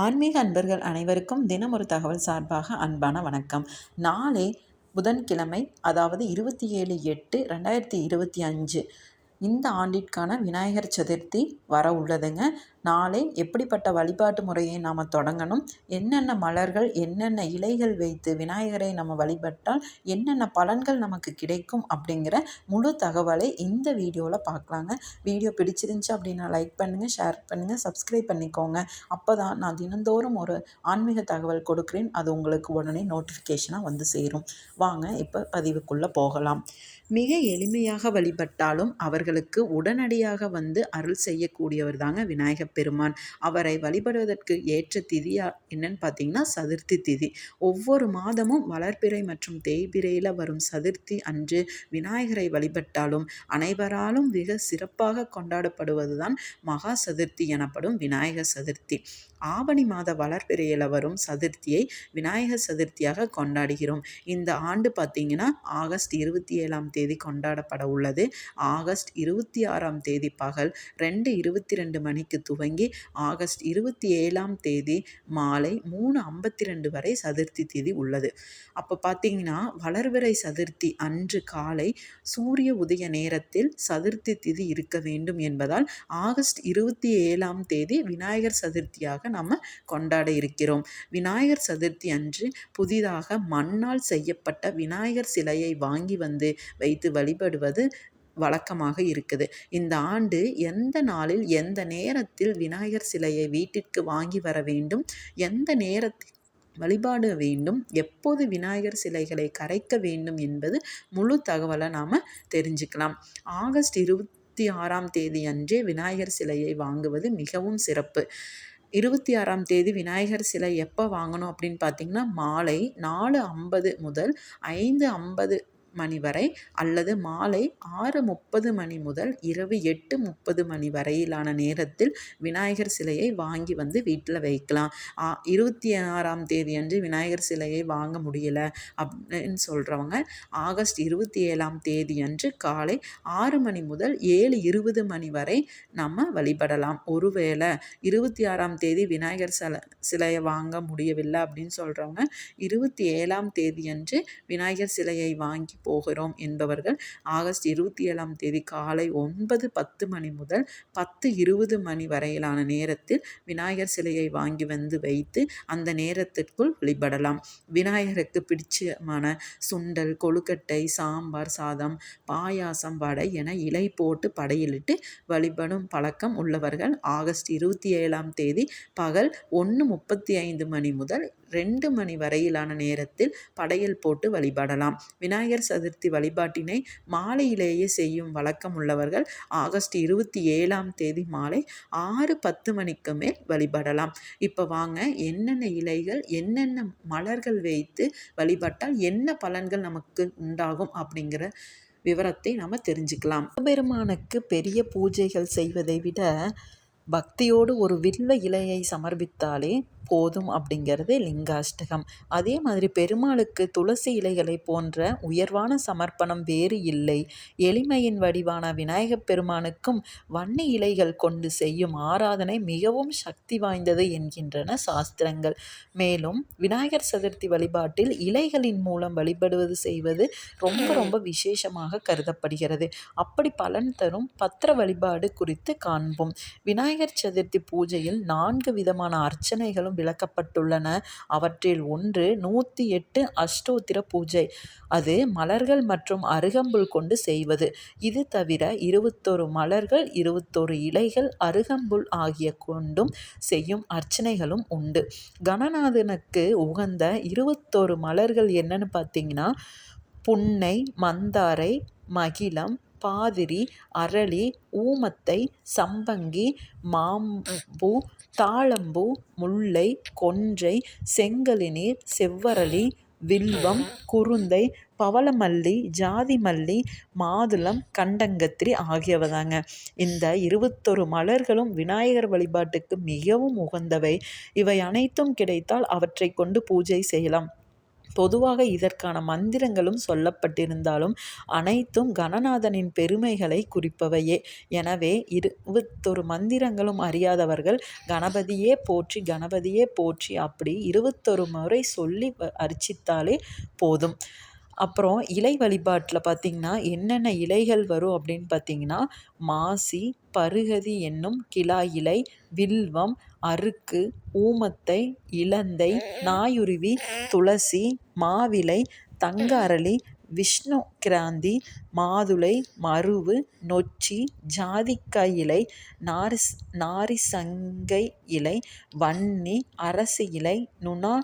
ஆன்மீக அன்பர்கள் அனைவருக்கும் தினமொரு தகவல் சார்பாக அன்பான வணக்கம். நாளை புதன்கிழமை அதாவது இருபத்தி ஏழு எட்டு ரெண்டாயிரத்தி இருபத்தி அஞ்சு. இந்த ஆண்டிற்கான விநாயகர் சதுர்த்தி வர உள்ளதுங்க. நாளை எப்படிப்பட்ட வழிபாட்டு முறையை நாம் தொடங்கணும்? என்னென்ன மலர்கள் என்னென்ன இலைகள் வைத்து விநாயகரை நம்ம வழிபட்டால் என்னென்ன பலன்கள் நமக்கு கிடைக்கும் அப்படிங்கிற முழு தகவலை இந்த வீடியோவில் பார்க்கலாங்க. வீடியோ பிடிச்சிருந்துச்சு அப்படின்னா லைக் பண்ணுங்கள் ஷேர் பண்ணுங்கள் சப்ஸ்கிரைப் பண்ணிக்கோங்க. அப்போ தான் நான் தினந்தோறும் ஒரு ஆன்மீக தகவல் கொடுக்குறேன். அது உங்களுக்கு உடனே நோட்டிஃபிகேஷனாக வந்து சேரும். வாங்க இப்போ பதிவுக்குள்ளே போகலாம். மிக எளிமையாக வழிபட்டாலும் அவர்களுக்கு உடனடியாக வந்து அருள் செய்யக்கூடியவர் தாங்க விநாயகர் பெருமான். அவரை வழிபடுவதற்கு ஏற்ற திதியா என்னன்னு பார்த்தீங்கன்னா சதுர்த்தி திதி. ஒவ்வொரு மாதமும் வளர்பிறை மற்றும் தேய்பிரையில் வரும் சதுர்த்தி அன்று விநாயகரை வழிபட்டாலும் அனைவராலும் மிக சிறப்பாக கொண்டாடப்படுவதுதான் மகா சதுர்த்தி எனப்படும் விநாயகர் சதுர்த்தி. ஆவணி மாத வளர்பிறையில் வரும் சதுர்த்தியை விநாயகர் சதுர்த்தியாக கொண்டாடுகிறோம். இந்த ஆண்டு பார்த்தீங்கன்னா ஆகஸ்ட் இருபத்தி ஏழாம் தேதி கொண்டாடப்பட உள்ளது. ஆகஸ்ட் இருபத்தி ஆறாம் தேதி பகல் ரெண்டு இருபத்தி ரெண்டு மணிக்கு துவங்கி ஆகஸ்ட் இருபத்தி ஏழாம் தேதி மாலை மூணு ஐம்பத்தி ரெண்டு வரை சதுர்த்தி தேதி உள்ளது. அப்போ பார்த்தீங்கன்னா வளர்விரை சதுர்த்தி அன்று காலை சூரிய உதய நேரத்தில் சதுர்த்தி திதி இருக்க வேண்டும் என்பதால் ஆகஸ்ட் இருபத்தி ஏழாம் தேதி விநாயகர் சதுர்த்தியாக நம்ம கொண்டாட இருக்கிறோம். விநாயகர் சதுர்த்தி அன்று புதிதாக மண்ணால் செய்யப்பட்ட விநாயகர் சிலையை வாங்கி வந்து வைத்து வழிபடுவது வழக்கமாக இருக்குது. இந்த ஆண்டு எந்த நாளில் எந்த நேரத்தில் விநாயகர் சிலையை வீட்டிற்கு வாங்கி வர வேண்டும் எந்த நேரத்தில் வழிபாட வேண்டும் எப்போது விநாயகர் சிலைகளை கரைக்க வேண்டும் என்பது முழு தகவலை நாம் தெரிஞ்சுக்கலாம். ஆகஸ்ட் இருபத்தி ஆறாம் தேதி அன்றே விநாயகர் சிலையை வாங்குவது மிகவும் சிறப்பு. இருபத்தி ஆறாம் தேதி விநாயகர் சிலை எப்போ வாங்கணும் அப்படின்னு பார்த்தீங்கன்னா மாலை நாலு ஐம்பது முதல் ஐந்து ஐம்பது மணி வரை அல்லது மாலை ஆறு முப்பது மணி முதல் இரவு எட்டு முப்பது மணி வரையிலான நேரத்தில் விநாயகர் சிலையை வாங்கி வந்து வீட்டில் வைக்கலாம். இருபத்தி ஆறாம் தேதி அன்று விநாயகர் சிலையை வாங்க முடியலை அப்படின்னு சொல்கிறவங்க ஆகஸ்ட் இருபத்தி ஏழாம் தேதி அன்று காலை ஆறு மணி முதல் ஏழு இருபது மணி வரை நம்ம வழிபடலாம். ஒருவேளை இருபத்தி ஆறாம் தேதி விநாயகர் சிலை சிலையை வாங்க முடியவில்லை அப்படின்னு சொல்கிறவங்க இருபத்தி ஏழாம் தேதி அன்று விநாயகர் சிலையை வாங்கி போகிறோம் என்பவர்கள் ஆகஸ்ட் இருபத்தி ஏழாம் தேதி காலை ஒன்பது பத்து மணி முதல் பத்து இருபது மணி வரையிலான நேரத்தில் விநாயகர் சிலையை வாங்கி வந்து வைத்து அந்த நேரத்திற்குள் வழிபடலாம். விநாயகருக்கு பிடிச்சமான சுண்டல் கொழுக்கட்டை சாம்பார் சாதம் பாயாசம் வடை என இலை போட்டு படையிலிட்டு வழிபடும் பழக்கம் உள்ளவர்கள் ஆகஸ்ட் இருபத்தி ஏழாம் தேதி பகல் ஒன்று முப்பத்தி ஐந்து மணி முதல் ரெண்டு மணி வரையிலான நேரத்தில் படையல் போட்டு வழிபடலாம். விநாயகர் சதுர்த்தி வழிபாட்டினை மாலையிலேயே செய்யும் வழக்கம் உள்ளவர்கள் ஆகஸ்ட் இருபத்தி ஏழாம் தேதி மாலை ஆறு பத்து மணிக்கு மேல் வழிபடலாம். இப்போ வாங்க என்னென்ன இலைகள் என்னென்ன மலர்கள் வைத்து வழிபட்டால் என்ன பலன்கள் நமக்கு உண்டாகும் அப்படிங்கிற விவரத்தை நாம் தெரிஞ்சுக்கலாம். பெருமானுக்கு பெரிய பூஜைகள் செய்வதை விட பக்தியோடு ஒரு வில்வ இலையை சமர்ப்பித்தாலே போதும் அப்படிங்கிறது லிங்காஷ்டகம். அதே மாதிரி பெருமாளுக்கு துளசி இலைகளை போன்ற உயர்வான சமர்ப்பணம் வேறு இல்லை. எளிமையின் வடிவான விநாயகப் பெருமானுக்கும் வன்னி இலைகள் கொண்டு செய்யும் ஆராதனை மிகவும் சக்தி வாய்ந்தது என்கின்றன சாஸ்திரங்கள். மேலும் விநாயகர் சதுர்த்தி வழிபாட்டில் இலைகளின் மூலம் வழிபடுவது செய்வது ரொம்ப ரொம்ப விசேஷமாக கருதப்படுகிறது. அப்படி பலன் தரும் பத்திர வழிபாடு குறித்து காண்போம். விநாயகர் சதுர்த்தி பூஜையில் நான்கு விதமான அர்ச்சனைகளும் விளக்கப்பட்டுள்ளன. அவற்றில் ஒன்று நூற்றி எட்டு அஷ்டோத்திர பூஜை. அது மலர்கள் மற்றும் அருகம்புல் கொண்டு செய்வது. இது தவிர இருபத்தொரு மலர்கள் இருபத்தொரு இலைகள் அருகம்புல் ஆகிய கொண்டும் செய்யும் அர்ச்சனைகளும் உண்டு. கணநாதனுக்கு உகந்த இருபத்தொரு மலர்கள் என்னன்னு பார்த்தீங்கன்னா புன்னை மந்தாரை மகிழம் பாதிரி அரளி ஊமத்தை சம்பங்கி மாம்பூ தாழம்பூ முல்லை கொன்றை செங்கழுநீர் செவ்வரளி வில்வம் குருந்தை பவளமல்லி ஜாதிமல்லி மாதுளம் கண்டங்கத்திரி ஆகியவதாங்க. இந்த இருபத்தொரு மலர்களும் விநாயகர் வழிபாட்டுக்கு மிகவும் உகந்தவை. இவை அனைத்தும் கிடைத்தால் அவற்றை கொண்டு பூஜை செய்யலாம். பொதுவாக இதற்கான மந்திரங்களும் சொல்லப்பட்டிருந்தாலும் அனைத்தும் கணநாதனின் பெருமைகளை குறிப்பவையே. எனவே இருபத்தொரு மந்திரங்களும் அறியாதவர்கள் கணபதியே போற்றி கணபதியே போற்றி அப்படி இருபத்தொரு முறை சொல்லி அர்ச்சித்தாலே போதும். அப்புறம் இலை வழிபாட்டில் பார்த்திங்கன்னா என்னென்ன இலைகள் வரும் அப்படின்னு பார்த்திங்கன்னா மாசி பருகதி என்னும் கிளா இலை வில்வம் அருக்கு ஊமத்தை இலந்தை நாயுருவி துளசி மாவிலை தங்க அரளி விஷ்ணு கிராந்தி மாதுளை மருவு நொச்சி ஜாதிக்காய் இலை நாரிஸ் நாரிசங்கை இலை வன்னி அரசு இலை நுணா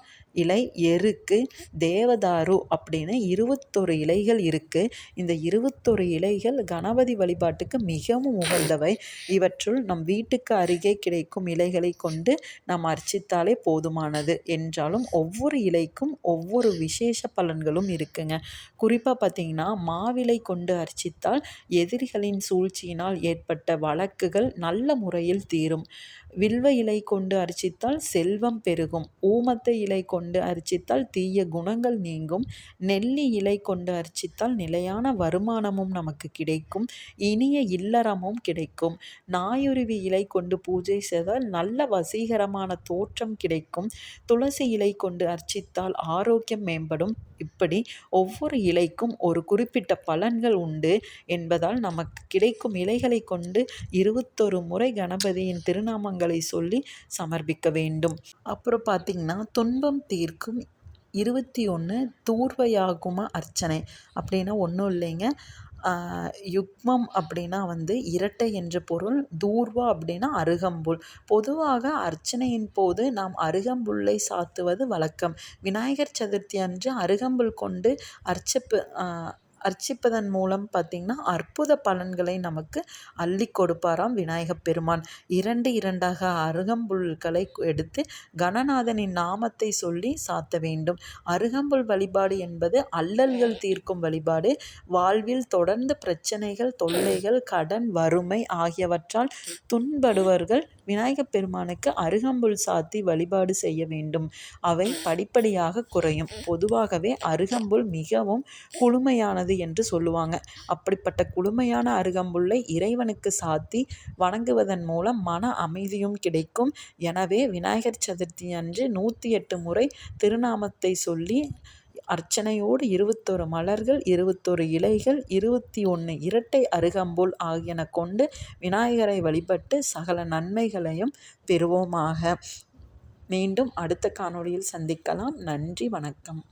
இலை எருக்கு தேவதாரு அப்படின்னு இருபத்தொரு இலைகள் இருக்குது இந்த இருபத்தொரு இலைகள் கணபதி வழிபாட்டுக்கு மிகவும் உகந்தவை. இவற்றுள் நம் வீட்டுக்கு அருகே கிடைக்கும் இலைகளை கொண்டு நாம் அர்ச்சித்தாலே போதுமானது என்றாலும் ஒவ்வொரு இலைக்கும் ஒவ்வொரு விசேஷ பலன்களும் இருக்குங்க. குறிப்பாக பார்த்தீங்கன்னா மாவிலை கொண்டு அர்ச்சித்தால் எதிரிகளின் சூழ்ச்சியினால் ஏற்பட்ட வழக்குகள் நல்ல முறையில் தீரும். வில்வ இலை கொண்டு அர்ச்சித்தால் செல்வம் பெருகும். ஊமத்தை இலை கொண்டு அர்ச்சித்தால் தீய குணங்கள் நீங்கும். நெல்லி இலை கொண்டு அர்ச்சித்தால் நிலையான வருமானமும் நமக்கு கிடைக்கும். இனிய இல்லறமும் கிடைக்கும். நாயுருவி இலை கொண்டு பூஜை செய்தால் நல்ல வசீகரமான தோற்றம் கிடைக்கும். துளசி இலை கொண்டு அர்ச்சித்தால் ஆரோக்கியம் மேம்படும். இப்படி ஒவ்வொரு இலைக்கும் ஒரு குறிப்பிட்ட பலன்கள் உண்டு என்பதால் நமக்கு கிடைக்கும் இலைகளை கொண்டு இருபத்தொரு முறை கணபதியின் திருநாமங்களை சொல்லி சமர்ப்பிக்க வேண்டும். அப்புறம் பார்த்திங்கன்னா துன்பம் தீர்க்கும் இருபத்தி ஒன்று தூர்வையாகும அர்ச்சனை அப்படின்னா ஒன்றும் இல்லைங்க. யுக்மம் அப்படின்னா வந்து இரட்டை என்ற பொருள் தூர்வா அப்படின்னா அருகம்புல். பொதுவாக அர்ச்சனையின் போது நாம் அருகம்புல்லை சாத்துவது வழக்கம். விநாயகர் சதுர்த்தி அன்று அருகம்புல் கொண்டு அர்ச்சப்பு அர்ச்சிப்பதன் மூலம் பார்த்திங்கன்னா அற்புத பலன்களை நமக்கு அள்ளி கொடுப்பாராம் விநாயகப் பெருமான். இரண்டு இரண்டாக அருகம்புல்களை எடுத்து கணநாதனின் நாமத்தை சொல்லி சாத்த வேண்டும். அருகம்புல் வழிபாடு என்பது அல்லல்கள் தீர்க்கும் வழிபாடு. வாழ்வில் தொடர்ந்து பிரச்சனைகள் தொல்லைகள் கடன் வறுமை ஆகியவற்றால் துன்படுவர்கள் விநாயகப் பெருமானுக்கு அருகம்புல் சாத்தி வழிபாடு செய்ய வேண்டும். அவை படிப்படியாக குறையும். பொதுவாகவே அருகம்புல் மிகவும் குளுமையானது என்று சொல்லுவாங்க. அப்படிப்பட்ட குளுமையான அருகம்புல்லை இறைவனுக்கு சாத்தி வணங்குவதன் மூலம் மன அமைதியும் கிடைக்கும். எனவே விநாயகர் சதுர்த்தி அன்று நூற்றி எட்டு முறை திருநாமத்தை சொல்லி அர்ச்சனையோடு இருபத்தொரு மலர்கள் இருபத்தொரு இலைகள் இருபத்தி ஒன்று இரட்டை அருகம்புல் ஆகியன கொண்டு விநாயகரை வழிபட்டு சகல நன்மைகளையும் பெறுவோமாக. மீண்டும் அடுத்த காணொளியில் சந்திக்கலாம். நன்றி வணக்கம்.